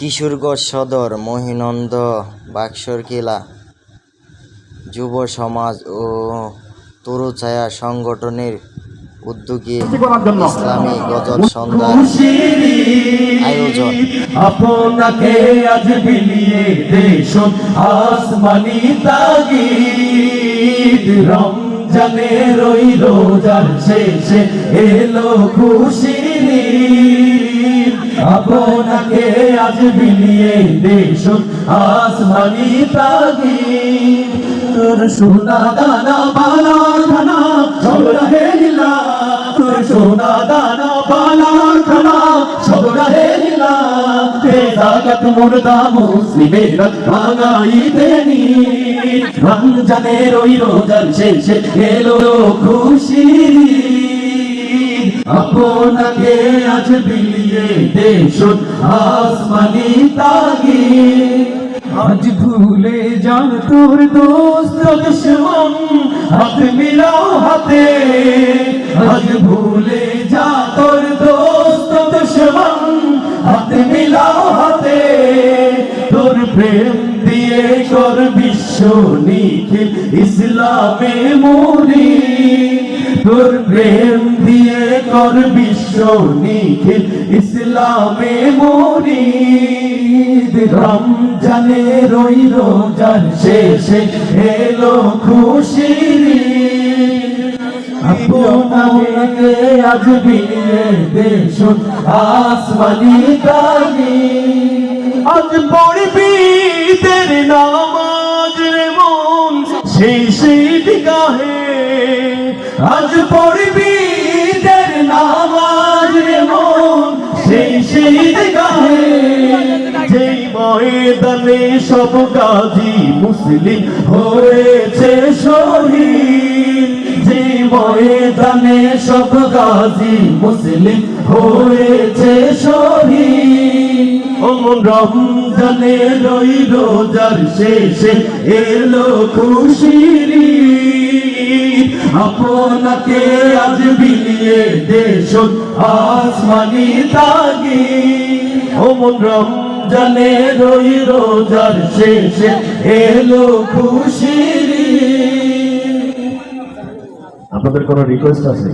কিশোরগঞ্জ সদর মহিনন্দ বাক্সরকিলা যুব সমাজ ও তরুছায়া সংগঠনের উদ্যোগে ইসলামী গজল সন্ধ্যার আয়োজন। আপনাকে রমজানের রইল যার শেষে এলো খুশি আপনাকে আজ বিলিয়ে দেশ আসমানি তাগি তোর সোনা দানা বালা ধানা সব রহে বেজাগত মুর্দা মুসলিমের ভাঙাইতে নি রমজানের ওই রোজার শেষে এলো খুশির আপনাকে আজ বিলিয়ে দেশ আসমানি তাগিদ। আজ ভুলে যান তোর দোস্ত দুশ্মন, হাত মিলাও হাতে। আজ ভুলে প্রেম দিয়ে কর বিশ্ব নিখিল, ইসলামে মরি তোর প্রেম দিয়ে কর বিশ্ব নিখিল, ইসলামে মরি রমজানের ওই রোজার শেষে এলো খুশির। আপনাকে আজ বিয়ে দেশ, আসমানি কালি আজ পড়বি তের নামাজ রে মন, সেই সেই দিগাহে আজ পড়বি তের নামাজ রে মন, সেই সেই দিগাহে যেই ময়দানে সব গাজী মুসলিম হয়েছে ময়দানে সব গাজী মুসলিম হয়েছে শহীদ রমজানে রই রোজার শেষে এলো খুশির। আপনাকে আজ বিলিয়ে দেশ আসমানি তাগি অমন রমজানে রই রোজার শেষে এলো খুশির। আপনাদের কোনো রিকোয়েস্ট আছে?